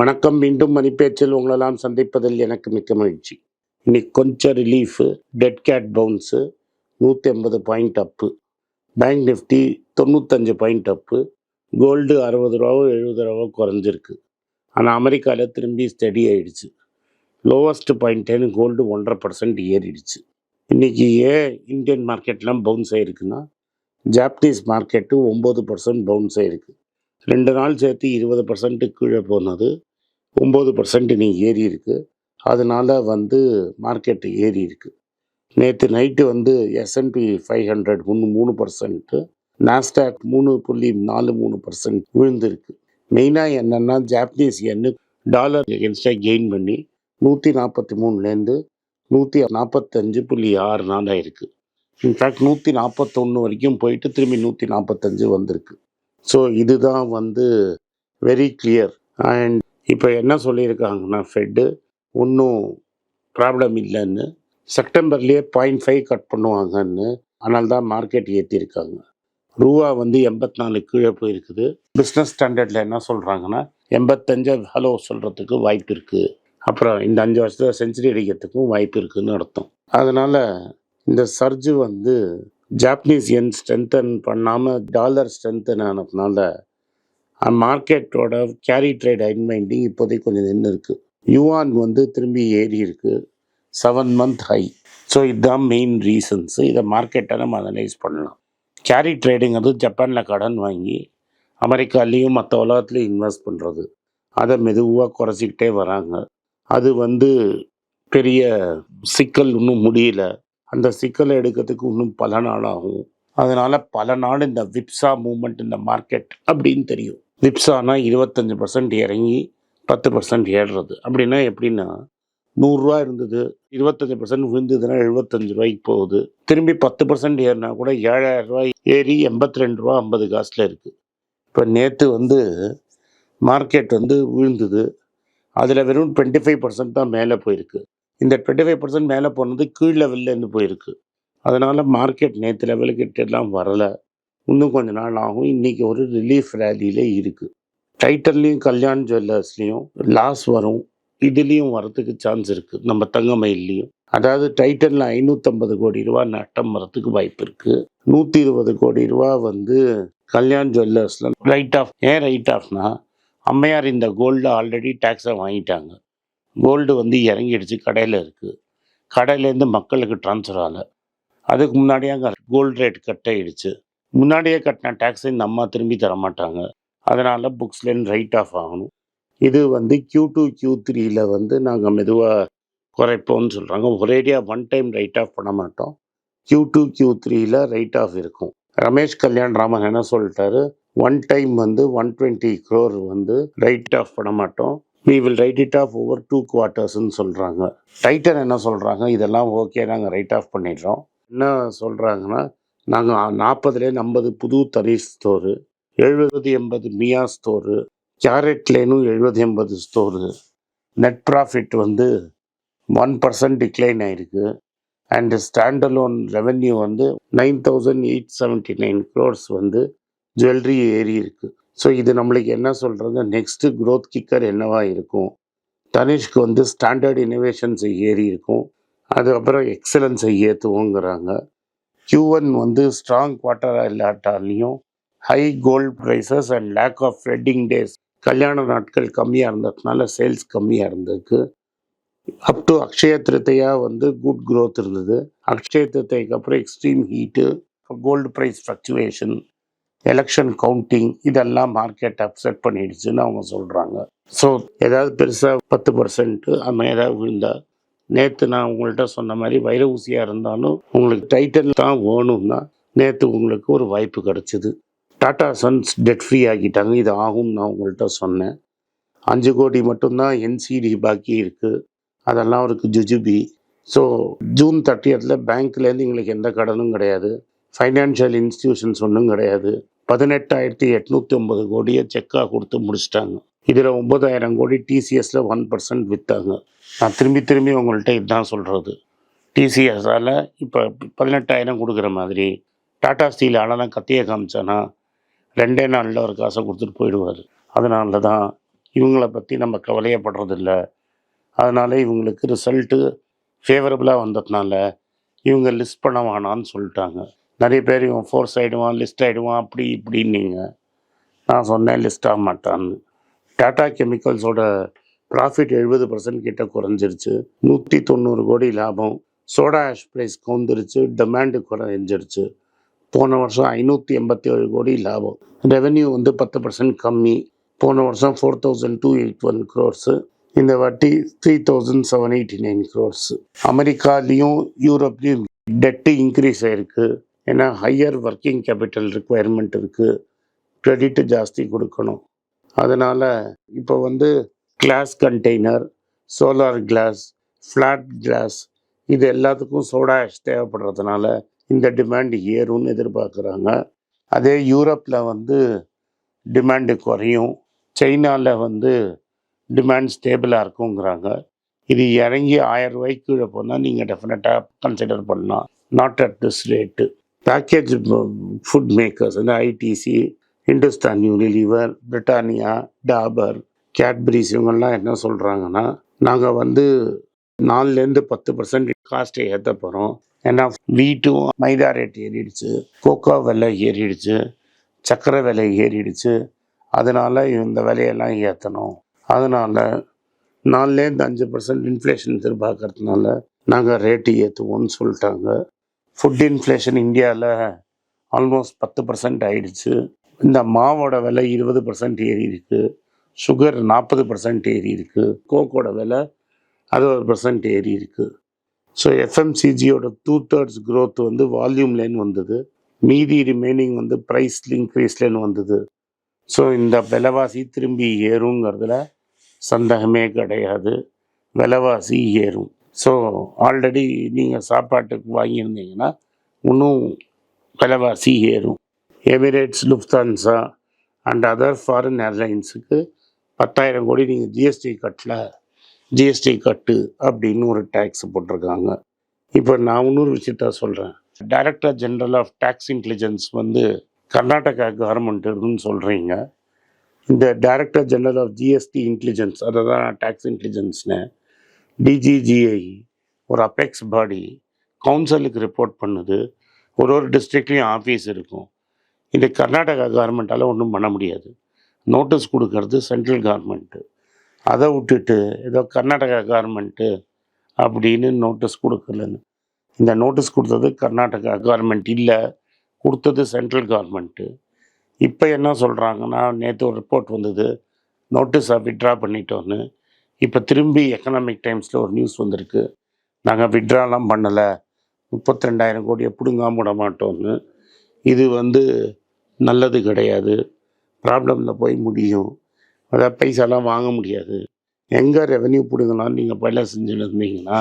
வணக்கம். மீண்டும் மணிப்பேச்சில் உங்களெல்லாம் சந்திப்பதில் எனக்கு மிக்க மகிழ்ச்சி. இன்னைக்கு கொஞ்சம் ரிலீஃபு டெட் கேட் பவுன்ஸு நூற்றி ஐம்பது பாயிண்ட் அப்பு பேங்க் நிஃப்டி தொண்ணூத்தஞ்சு பாயிண்ட் அப்பு கோல்டு அறுபது ரூபாவோ எழுபது ரூபாவோ குறைஞ்சிருக்கு. ஆனால் அமெரிக்காவில் திரும்பி ஸ்டடி ஆயிடுச்சு. லோவஸ்ட் பாயிண்ட்டேன்னு கோல்டு ஒன்றரை பர்சன்ட் ஏறிடுச்சு. இன்றைக்கி ஏன் இந்தியன் மார்க்கெட்லாம் பவுன்ஸ் ஆகிருக்குன்னா ஜாப்பனீஸ் மார்க்கெட்டு ஒம்பது பர்சன்ட் பவுன்ஸ் ஆகிருக்கு ரெண்டு நாள் சேர்த்து இருபது பர்சன்ட்டு கீழே போனது. ஒம்பது பர்சன்ட் நீ ஏறி இருக்கு. அதனால் வந்து மார்க்கெட் ஏறி இருக்கு. நேற்று நைட்டு வந்து எஸ்என்பி ஃபைவ் ஹண்ட்ரட் ஒன்று மூணு பர்சன்ட்டு நாஸ்டாக் மூணு புள்ளி நாலு மூணு பர்சன்ட் விழுந்திருக்கு. மெயினாக என்னென்னா ஜாப்பனீஸ் எண்ணு டாலர் எகென்ஸ்டாக கெயின் பண்ணி நூற்றி நாற்பத்தி மூணுலேருந்து நூற்றி நாற்பத்தஞ்சு புள்ளி ஆறு நாள் இருக்குது இன்ஃபேக்ட் நூற்றி நாற்பத்தொன்று வரைக்கும் போயிட்டு திரும்பி நூற்றி நாற்பத்தஞ்சு வந்திருக்கு. ஸோ இதுதான் வந்து வெரி கிளியர் அண்ட் இப்போ என்ன சொல்லியிருக்காங்கன்னா ஃபெட்டு ஒன்றும் ப்ராப்ளம் இல்லைன்னு செப்டம்பர்லேயே பாயிண்ட் ஃபைவ் கட் பண்ணுவாங்கன்னு ஆனால் தான் மார்க்கெட் ஏற்றிருக்காங்க ரூபா வந்து எண்பத்தி நாலு கீழே போயிருக்குது. பிஸ்னஸ் ஸ்டாண்டர்டில் என்ன சொல்கிறாங்கன்னா எண்பத்தஞ்சு ஹலோ சொல்கிறதுக்கு வாய்ப்பு இருக்குது அப்புறம் இந்த அஞ்சு வருஷத்தில் செஞ்சுரி அடிக்கிறதுக்கும் வாய்ப்பு இருக்குதுன்னு அர்த்தம். அதனால் இந்த சர்ஜு வந்து ஜாப்பனீஸ் என் ஸ்ட்ரென்தன் பண்ணாமல் டாலர் ஸ்ட்ரென்தன் ஆனதுனால மார்க்கெட்டோட கேரி ட்ரேட் அன்மைண்டிங் இப்போதைக்கு கொஞ்சம் நின்று இருக்கு. யுவான் வந்து திரும்பி ஏறி இருக்கு. செவன் மந்த் ஹை ஸோ இதுதான் மெயின் ரீசன்ஸ் இதை மார்க்கெட்டை நம்ம அனலைஸ் பண்ணலாம். கேரி ட்ரேடிங்கிறது ஜப்பானில் கடன் வாங்கி அமெரிக்காலேயும் மற்ற உலகத்துலையும் இன்வெஸ்ட் பண்ணுறது அதை மெதுவாக குறைச்சிக்கிட்டே வராங்க. அது வந்து பெரிய சிக்கல் இன்னும் முடியல. அந்த சிக்கலை எடுக்கிறதுக்கு இன்னும் பல நாள் ஆகும். அதனால் பல நாள் இந்த விப்சா மூமெண்ட் இந்த மார்க்கெட் அப்படின்னு தெரியும். விப்சானா இருபத்தஞ்சி பர்சன்ட் இறங்கி பத்து பர்சன்ட் ஏறுறது. அப்படின்னா எப்படின்னா நூறுரூவா இருந்தது இருபத்தஞ்சி பர்சன்ட் விழுந்ததுன்னா எழுபத்தஞ்சு ரூபாய்க்கு போகுது. திரும்பி பத்து பர்சன்ட் ஏறினா கூட ஏழாயிரம் ரூபாய் ஏறி எண்பத்தி ரெண்டு ரூபா ஐம்பது காசில் இருக்குது இப்போ நேற்று வந்து மார்க்கெட் வந்து விழுந்தது. அதில் வெறும் டுவெண்ட்டி ஃபைவ் பர்சன்ட் தான் மேலே போயிருக்கு. இந்த டுவெண்ட்டி ஃபைவ் பர்சன்ட் மேலே போனது கீழ் லெவல்லேருந்து போயிருக்கு. அதனால் மார்க்கெட் நேற்று லெவலுக்கு எல்லாம் வரலை. இன்னும் கொஞ்ச நாள் ஆகும். இன்றைக்கி ஒரு ரிலீஃப் ரேலியில் இருக்குது டைட்டர்லேயும் கல்யாண் ஜுவல்லர்ஸ்லேயும் லாஸ் வரும். இதுலேயும் வரத்துக்கு சான்ஸ் இருக்குது நம்ம தங்கமயிலையும் அதாவது டைட்டனில் ஐநூற்றம்பது கோடி ரூபா நட்டம் வரத்துக்கு வாய்ப்பு இருக்குது நூற்றி இருபது கோடி ரூபா வந்து கல்யாண் ஜுவல்லர்ஸில் ரைட் ஆஃப் ஏன் ரைட் ஆஃப்னா அம்மையார் இந்த கோல்டு ஆல்ரெடி டேக்ஸை வாங்கிட்டாங்க. கோல்டு வந்து இறங்கிடுச்சு கடையில் இருக்குது கடையிலேருந்து மக்களுக்கு ட்ரான்ஸ்ஃபர் ஆகலை. அதுக்கு முன்னாடியே அங்கே கோல்டு ரேட் கட் ஆகிடுச்சு முன்னாடியே கட்டின டேக்ஸை நம்ம திரும்பி தர மாட்டாங்க அதனால் புக்ஸ்லேருந்து ரைட் ஆஃப் ஆகணும். இது வந்து கியூ டூ கியூ த்ரீயில் வந்து நாங்கள் மெதுவாக குறைப்போம்னு சொல்கிறாங்க ஒரேடியாக ஒன் டைம் ரைட் ஆஃப் பண்ண மாட்டோம். கியூ டூ கியூ த்ரீயில் ரைட் ஆஃப் இருக்கும். ரமேஷ் கல்யாண் ராமன் என்ன சொல்லிட்டாரு? ஒன் டைம் வந்து ஒன் டுவெண்ட்டி க்ரோர் வந்து ரைட் ஆஃப் பண்ண மாட்டோம். We will write it off over two குவார்ட்டர்ஸ்ன்னு சொல்கிறாங்க டைட்டன் என்ன சொல்கிறாங்க இதெல்லாம் ஓகே நாங்கள் ரைட் ஆஃப் பண்ணிடுறோம். என்ன சொல்கிறாங்கன்னா நாங்கள் நாற்பதுலேருந்து ஐம்பது புது தனிஷ் ஸ்டோரு எழுபது எண்பது மியா ஸ்டோரு கேரட்லேனும் எழுபது எண்பது ஸ்டோரு நெட் ப்ராஃபிட் வந்து ஒன் பர்சன்ட் டிக்ளைன் ஆயிருக்கு. அண்ட் ஸ்டாண்டலோன் ரெவென்யூ வந்து nine thousand eight seventy nine crores வந்து ஜுவல்லரி ஏறி இருக்கு. ஸோ இது நம்மளுக்கு என்ன சொல்கிறது நெக்ஸ்ட்டு க்ரோத் கிக்கர் என்னவா இருக்கும்? தனிஷ்க்கு வந்து ஸ்டாண்டர்ட் இனோவேஷன்ஸை ஏறி இருக்கும். அதுக்கப்புறம் எக்ஸலன்ஸை ஏற்றுவோங்கிறாங்க Q1 வந்து ஸ்ட்ராங் குவார்ட்டராக இல்லாட்டாலையும் high gold prices and lack of wedding days கல்யாண நாட்கள் கம்மியாக இருந்ததுனால சேல்ஸ் கம்மியாக இருந்திருக்கு. அப் டு அக்ஷய திருத்தையாக வந்து குட் க்ரோத் இருந்தது. அக்ஷய திருத்தைக்கு அப்புறம் extreme heat gold price fluctuation election counting இதெல்லாம் மார்க்கெட் அப்செட் பண்ணிடுச்சுன்னு அவங்க சொல்கிறாங்க ஸோ ஏதாவது பெருசாக பத்து பர்சன்ட்டு அந்த ஏதாவது விழுந்தால் நேற்று நான் உங்கள்கிட்ட சொன்ன மாதிரி வைர ஊசியாக இருந்தாலும் உங்களுக்கு டைட்டன் தான் வேணும்னா நேற்று உங்களுக்கு ஒரு வாய்ப்பு கிடச்சிது. டாடா சன்ஸ் டெட் ஃப்ரீ ஆகிட்டாங்க. இது ஆகும்னு நான் உங்கள்கிட்ட சொன்னேன். அஞ்சு கோடி மட்டும்தான் என்சிடி பாக்கி இருக்குது அதெல்லாம் அவருக்கு ஜுஜுபி. ஸோ ஜூன் தேர்ட்டியத்தில் பேங்க்லேருந்து எங்களுக்கு எந்த கடனும் கிடையாது. ஃபைனான்ஷியல் இன்ஸ்டிடியூஷன்ஸ் ஒன்றும் கிடையாது. பதினெட்டாயிரத்தி எட்நூற்றி ஒம்பது கோடியை செக்காக கொடுத்து முடிச்சிட்டாங்க. இதில் ஒம்பதாயிரம் கோடி டிசிஎஸில் ஒன் பர்சன்ட் விற்றாங்க நான் திரும்பி திரும்பி உங்கள்கிட்ட இதுதான் சொல்கிறது டிசிஎஸால் இப்போ பதினெட்டாயிரம் கொடுக்குற மாதிரி டாடா ஸ்டீல் ஆளெல்லாம் கத்தியை காமிச்சானா ரெண்டே நாளில் ஒரு காசை கொடுத்துட்டு போயிடுவார். அதனால தான் இவங்கள பற்றி நம்ம கவலையப்படுறதில்ல. அதனால் இவங்களுக்கு ரிசல்ட்டு ஃபேவரபுளாக வந்ததுனால இவங்க லிஸ்ட் பண்ண வேணான்னு சொல்லிட்டாங்க. நிறைய பேர் இவன் ஃபோர்ஸ் ஆகிடுவான் லிஸ்ட் ஆகிடுவான் அப்படி இப்படின்னீங்க. நான் சொன்னேன் லிஸ்ட் ஆக மாட்டான்னு. டாடா கெமிக்கல்ஸோட ப்ராஃபிட் எழுபது பர்சன்ட் கிட்ட குறைஞ்சிருச்சு. நூற்றி தொண்ணூறு கோடி லாபம். சோடா ஆஷ் ப்ரைஸ் கவுந்துருச்சு. டிமாண்டு குறைஞ்சிருச்சு. போன வருஷம் ஐநூற்றி எண்பத்தி ஏழு கோடி லாபம். ரெவென்யூ வந்து பத்து பர்சன்ட் கம்மி. போன வருஷம் four thousand two eight one crores இந்த வாட்டி three thousand seven eighty nine crores அமெரிக்காலேயும் யூரோப்லேயும் டெட்டு இன்க்ரீஸ் ஆயிருக்கு. ஏன்னா ஹையர் ஒர்க்கிங் கேபிட்டல் ரிக்குவயர்மெண்ட் இருக்குது க்ரெடிட்டு ஜாஸ்தி கொடுக்கணும். அதனால் இப்போ வந்து glass container solar glass flat glass இது எல்லாத்துக்கும் சோடா ஆஷ் தேவைப்படுறதுனால இந்த டிமாண்ட் ஏறும்னு எதிர்பார்க்குறாங்க. அதே யூரோப்பில் வந்து டிமாண்டு குறையும். சைனாவில் வந்து டிமாண்ட் ஸ்டேபிளாக இருக்குங்கிறாங்க. இது இறங்கி ஆயிரம் ரூபாய்க்கு கீழே போனால் நீங்கள் டெஃபினட்டாக கன்சிடர் பண்ணலாம் not at this rate package food makers வந்து ITC Hindustan Unilever Britannia Dabur Cadbury's இவங்கெல்லாம் என்ன சொல்கிறாங்கன்னா நாங்கள் வந்து நாலுலேருந்து பத்து பர்சன்ட் காஸ்ட்டை ஏற்ற போகிறோம் ஏன்னா வீட்டும் மைதா ரேட் ஏறிடுச்சு கோகோ விலை ஏறிடுச்சு சக்கரை விலை ஏறிடுச்சு. அதனால் இந்த விலையெல்லாம் ஏற்றணும் அதனால் நாலுலேருந்து அஞ்சு பர்சன்ட் இன்ஃப்ளேஷன் எதிர்பார்க்கறதுனால நாங்கள் ரேட்டு ஏற்றுவோம்னு சொல்லிட்டாங்க. ஃபுட் இன்ஃப்ளேஷன் இந்தியாவில் ஆல்மோஸ்ட் பத்து பர்சன்ட் ஆயிடுச்சு. இந்த மாவோட விலை இருபது பர்சன்ட் ஏறி இருக்குது சுகர் நாற்பது பர்சன்ட் ஏறி இருக்குது கோக்கோட விலை அறுபது பர்சன்ட் ஏறி இருக்குது ஸோ எஃப்எம்சிஜியோட டூ தேர்ட்ஸ் க்ரோத் வந்து வால்யூம்லேன்னு வந்தது. மீதி ரிமைனிங் வந்து ப்ரைஸ் இன்க்ரீஸ்லேன்னு வந்தது. ஸோ இந்த விலைவாசி திரும்பி ஏறுங்கிறதுல சந்தேகமே கிடையாது. விலைவாசி ஏறும். ஸோ ஆல்ரெடி நீங்கள் சாப்பாட்டுக்கு வாங்கியிருந்தீங்கன்னா இன்னும் விலைவாசி ஏறும். Emirates Lufthansa and other foreign ஏர்லைன்ஸுக்கு பத்தாயிரம் கோடி நீங்கள் ஜிஎஸ்டி கட்டல. ஜிஎஸ்டி கட்டு அப்படின்னு ஒரு டேக்ஸ் போட்டிருக்காங்க. இப்போ நான் இன்னொரு விஷயத்த சொல்கிறேன் director general of tax intelligence வந்து கர்நாடகா கவர்மெண்ட் இருக்குன்னு சொல்கிறீங்க இந்த director general of GST intelligence அதை தான் டேக்ஸ் இன்டெலிஜென்ஸ்னு டிஜிஜிஐ ஒரு அபெக்ஸ் பாடி கவுன்சிலுக்கு ரிப்போர்ட் பண்ணுது. ஒரு ஒரு டிஸ்ட்ரிக்ட்லேயும் ஆஃபீஸ் இருக்கும். இது கர்நாடகா கவர்மெண்ட்டால் ஒன்றும் பண்ண முடியாது. நோட்டீஸ் கொடுக்கறது சென்ட்ரல் கவர்மெண்ட்டு. அதை விட்டுட்டு ஏதோ கர்நாடகா கவர்மெண்ட்டு அப்படின்னு நோட்டீஸ் கொடுக்கலன்னு. இந்த நோட்டீஸ் கொடுத்தது கர்நாடகா கவர்மெண்ட் இல்லை கொடுத்தது சென்ட்ரல் கவர்மெண்ட்டு. இப்போ என்ன சொல்கிறாங்கன்னா நேற்று ஒரு ரிப்போர்ட் வந்தது நோட்டீஸை விட்ரா பண்ணிட்டோன்னு இப்போ திரும்பி எக்கனாமிக் டைம்ஸில் ஒரு நியூஸ் வந்திருக்கு. நாங்கள் விட்ராலாம் பண்ணலை. முப்பத்தி ரெண்டாயிரம் கோடியை பிடுங்காம விட மாட்டோம்னு. இது வந்து நல்லது கிடையாது. ப்ராப்ளமில் போய் முடியும். அதாவது பைசாலாம் வாங்க முடியாது. எங்கே ரெவென்யூ பிடுங்கலாம்னு நீங்கள் பயில செஞ்சுட்டு இருந்தீங்கன்னா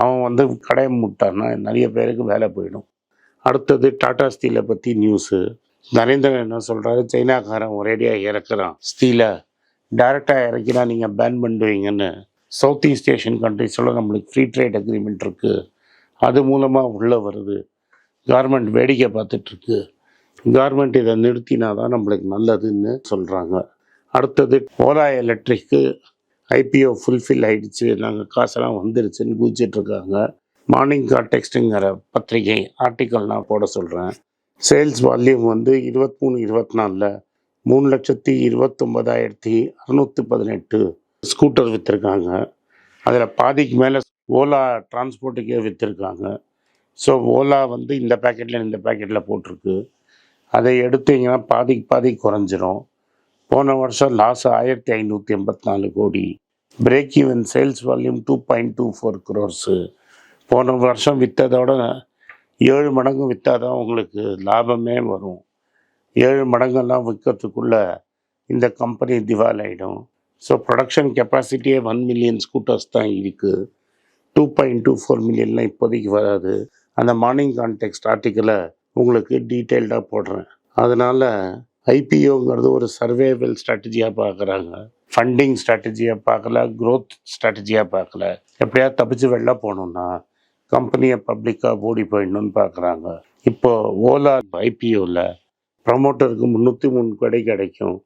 அவன் வந்து கடையை முட்டான்னா நிறைய பேருக்கு வேலை போயிடும். அடுத்தது டாடா ஸ்டீலை பற்றி நியூஸு நரேந்திரன் என்ன சொல்கிறாரு சைனாக்காரன் ஒரேடியாக இறக்குறான் ஸ்டீலை. டைரெக்டாக இறக்கினா நீங்கள் பேன் பண்ணுவீங்கன்னு. சவுத் ஈஸ்ட் ஏஷியன் கண்ட்ரிஸோட நம்மளுக்கு ஃப்ரீ ட்ரேட் அக்ரிமெண்ட் இருக்குது அது மூலமாக உள்ளே வருது. கவர்மெண்ட் வேடிக்கை பார்த்துட்ருக்கு கவர்மெண்ட் இதை நிறுத்தினா தான் நம்மளுக்கு நல்லதுன்னு சொல்கிறாங்க அடுத்தது ஓலா எலக்ட்ரிக்கு ஐபிஓ ஃபுல்ஃபில் ஆகிடுச்சு நாங்கள் காசெல்லாம் வந்துருச்சுன்னு கூச்சிட்ருக்காங்க மார்னிங் கான்டெக்ஸ்ட்டுங்கிற பத்திரிகை ஆர்டிக்கல் நான் போட சொல்கிறேன் சேல்ஸ் வால்யூம் வந்து இருபத்தி மூணு இருபத்தி நாலில் மூணு லட்சத்தி இருபத்தொம்பதாயிரத்தி அறுநூற்றி பதினெட்டு ஸ்கூட்டர் விற்றுருக்காங்க அதில் பாதிக்கு மேலே ஓலா டிரான்ஸ்போர்ட்டுக்கே விற்றுருக்காங்க ஸோ ஓலா வந்து இந்த பேக்கெட்டில் இந்த பேக்கெட்டில் போட்டிருக்கு. அதை எடுத்தீங்கன்னா பாதிக்கு பாதி குறைஞ்சிரும். போன வருஷம் லாஸ் ஆயிரத்தி ஐநூற்றி எண்பத்தி நாலு கோடி. Break even sales volume two point two four crores போன வருஷம் விற்றதோட ஏழு மடங்கு விற்றாதான் உங்களுக்கு லாபமே வரும். ஏழு மடங்கெல்லாம் விற்கிறதுக்குள்ளே இந்த கம்பெனி திவாலாயிடும். ஆகிடும் ஸோ ப்ரொடக்ஷன் கெப்பாசிட்டியே ஒன் மில்லியன் ஸ்கூட்டர்ஸ் தான் இருக்குது டூ பாயிண்ட் டூ ஃபோர் மில்லியன்லாம் இப்போதைக்கு வராது. அந்த மார்னிங் கான்டெக்ட் ஆர்டிக்கலை உங்களுக்கு டீட்டெயில்டாக போடுறேன். அதனால் ஐபிஓங்கிறது ஒரு சர்வேவல் ஸ்ட்ராட்டஜியாக பார்க்குறாங்க ஃபண்டிங் ஸ்ட்ராட்டஜியாக பார்க்கல க்ரோத் ஸ்ட்ராட்டஜியாக பார்க்கல எப்படியாவது தப்பிச்சு வெளில போகணுன்னா கம்பெனியை பப்ளிக்காக ஓடி போயிடணும்னு பார்க்குறாங்க இப்போ ஓலா ஐபிஓவில் ப்ரமோட்டருக்கு முந்நூற்றி மூணு கடை கிடைக்கும்.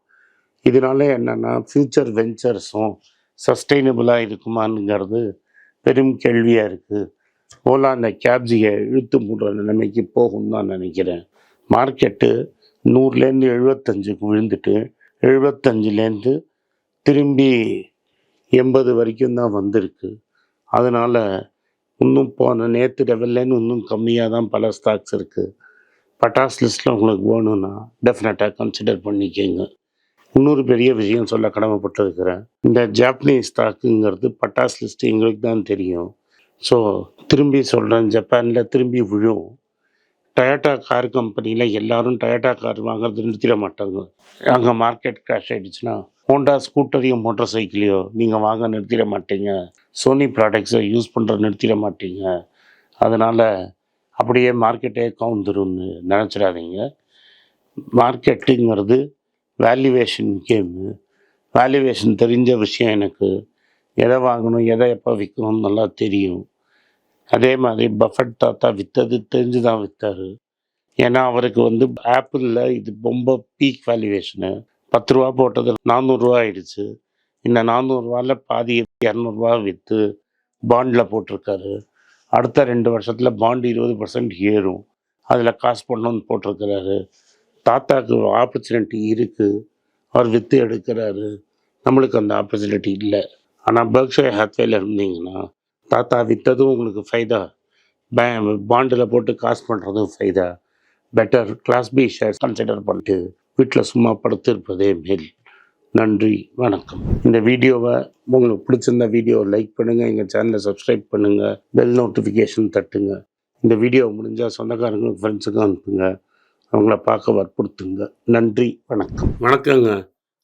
இதனால என்னென்னா ஃப்யூச்சர் வெஞ்சர்ஸும் சஸ்டைனபிளாக இருக்குமாங்கிறது பெரும் கேள்வியாக இருக்குது ஓலா அந்த கேப்ஸியை இழுத்து மூடுற நிலைமைக்கு போகும்னு தான் நினைக்கிறேன். மார்க்கெட்டு நூறுலேருந்து எழுபத்தஞ்சுக்கு விழுந்துட்டு எழுபத்தஞ்சிலேருந்து திரும்பி எண்பது வரைக்கும் தான் வந்திருக்கு. அதனால் இன்னும் போன நேற்று லெவல்லேருந்து இன்னும் கம்மியாக தான் பல ஸ்டாக்ஸ் இருக்குது பட்டாஸ் லிஸ்ட்டில் உங்களுக்கு வேணும்னா டெஃபினட்டாக கன்சிடர் பண்ணிக்கோங்க. இன்னொரு பெரிய விஷயம் சொல்ல கடமைப்பட்டிருக்கிறேன். இந்த ஜாப்பனீஸ் ஸ்டாக்குங்கிறது பட்டாஸ் லிஸ்ட்டு எங்களுக்கு தான் தெரியும். ஸோ திரும்பி சொல்கிறேன் ஜப்பானில் திரும்பி விழும் டொயோட்டா கார் கம்பெனியில் எல்லாரும் டொயோட்டா கார் வாங்குறது நிறுத்திட மாட்டாங்க. அங்கே மார்க்கெட் கிராஷ் ஆகிடுச்சுன்னா ஹோண்டா ஸ்கூட்டரையும் மோட்டர் சைக்கிளையோ நீங்கள் வாங்க நிறுத்திட மாட்டீங்க. சோனி ப்ராடக்ட்ஸை யூஸ் பண்ணுற நிறுத்திட மாட்டீங்க. அதனால் அப்படியே மார்க்கெட்டே கவுந்துரும்னு நினச்சிடாதீங்க. மார்க்கெட்டுங்கிறது வேல்யூவேஷன் கேமு வேல்யூவேஷன் தெரிஞ்ச விஷயம் எனக்கு. எதை வாங்கணும் எதை எப்போ விற்கணும்னு நல்லா தெரியும். அதே மாதிரி பஃபட் தாத்தா விற்றது தெரிஞ்சு தான் விற்றாரு ஏன்னா அவருக்கு வந்து ஆப்பிளில் இது ரொம்ப பீக் வேல்யூவேஷனு பத்து ரூபா போட்டது நானூறுரூவா ஆயிடுச்சு. இந்த நானூறுரூவாவில் பாதி இரநூறுவா விற்று பாண்டில் போட்டிருக்காரு. அடுத்த ரெண்டு வருஷத்தில் பாண்டு இருபது பர்சன்ட் ஏறும். அதில் காசு பண்ணணும்னு போட்டிருக்கிறாரு. தாத்தாக்கு ஆப்பர்ச்சுனிட்டி இருக்குது அவர் விற்று எடுக்கிறாரு. நம்மளுக்கு அந்த ஆப்பர்ச்சுனிட்டி இல்லை. ஆனால் பர்க்ஷாய் ஹாத்வேல இருந்தீங்கன்னா தாத்தா விற்றதும் உங்களுக்கு ஃபைதா பே பாண்டில் போட்டு காசு பண்ணுறதும் ஃபைதா better class B shares consider பண்ணிட்டு வீட்டில் சும்மா படுத்திருப்பதே மேல். நன்றி வணக்கம். இந்த வீடியோவை உங்களுக்கு பிடிச்சிருந்த வீடியோவை லைக் பண்ணுங்கள் எங்கள் சேனலை சப்ஸ்கிரைப் பண்ணுங்கள் பெல் நோட்டிஃபிகேஷன் தட்டுங்க. இந்த வீடியோ முடிஞ்சால் சொந்தக்காரங்களுக்கும் ஃப்ரெண்ட்ஸுக்கும் அனுப்புங்க. அவங்கள பார்க்க வற்புறுத்துங்க. நன்றி வணக்கம். வணக்கங்க.